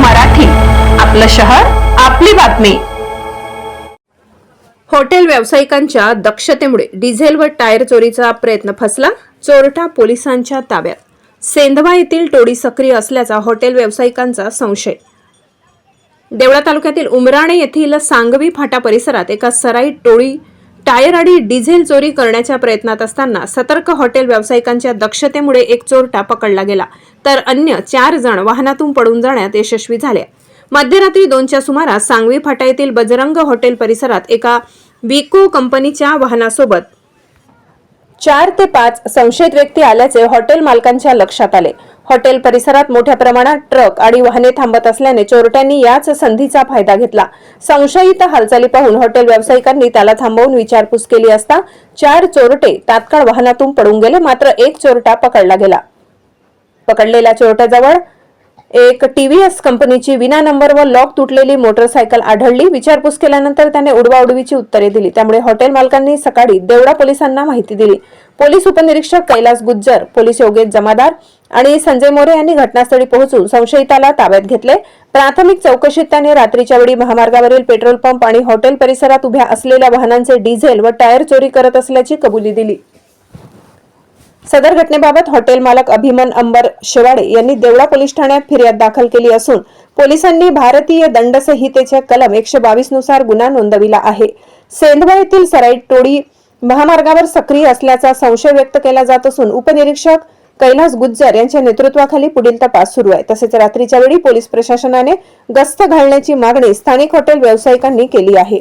मराठी. आपलं शहर आपली बातमी. हॉटेल व्यावसायिकांच्या दक्षतेमुळे डिझेल व टायर चोरीचा प्रयत्न फसला चोरटा पोलिसांच्या ताब्यात. सेंधवा येथील टोळी सक्रिय असल्याचा हॉटेल व्यावसायिकांचा संशय. देवळा तालुक्यातील उमराणे येथील सांगवी फाटा परिसरात एका सराई टोळी टायर आणि डिझेल चोरी करण्याच्या प्रयत्नात असताना सतर्क हॉटेल व्यावसायिकांच्या दक्षतेमुळे एक चोरटा पकडला गेला. तर अन्य चार जण वाहनातून पडून जाण्यात यशस्वी झाले. मध्यरात्री दोनच्या सुमारास सांगवी फाटा येथील बजरंग हॉटेल परिसरात एका विको कंपनीच्या वाहनासोबत चार ते पाच संशयित व्यक्ती आल्याचे हॉटेल मालकांच्या लक्षात आले. हॉटेल परिसरात मोठ्या प्रमाणात ट्रक आणि वाहने थांबत असल्याने चोरट्यांनी याच संधीचा फायदा घेतला. संशयित हालचाली पाहून हॉटेल व्यावसायिकांनी त्याला थांबवून विचारपूस केली असता चार चोरटे तात्काळ वाहनातून पडून गेले मात्र एक चोरटा पकडला गेला. पकडलेल्या चोरट्याजवळ एक टीव्हीएस कंपनीची विना नंबर व लॉक तुटलेली मोटरसायकल आढळली. विचारपूस केल्यानंतर त्याने उडवाउडवीची उत्तरे दिली. त्यामुळे हॉटेल मालकांनी सकाळी देवडा पोलिसांना माहिती दिली. पोलीस उपनिरीक्षक कैलास गुज्जर पोलीस योगेश जमादार आणि संजय मोरे यांनी घटनास्थळी पोहोचून संशयिताला ताब्यात घेतले. प्राथमिक चौकशीत त्याने रात्रीच्या वेळी महामार्गावरील पेट्रोल पंप आणि हॉटेल परिसरात उभ्या असलेल्या वाहनांचे डिझेल व टायर चोरी करत असल्याची कबुली दिली. सदर घटनेबाबत हॉटेल मालक अभिमन अंबर शेवाडे यांनी देवळा पोलीस ठाण्यात फिर्याद दाखल केली असून पोलिसांनी भारतीय दंड संहितेच्या कलम एकशे बावीसनुसार गुन्हा नोंदविला आहे. सेंधवा येथील सराईट टोळी महामार्गावर सक्रिय असल्याचा संशय व्यक्त केला जात असून उपनिरीक्षक कैलास गुज्जर यांच्या नेतृत्वाखाली पुढील तपास सुरू आहे. तसेच रात्रीच्या वेळी पोलीस प्रशासनाने गस्त घालण्याची मागणी स्थानिक हॉटेल व्यावसायिकांनी केली आहे.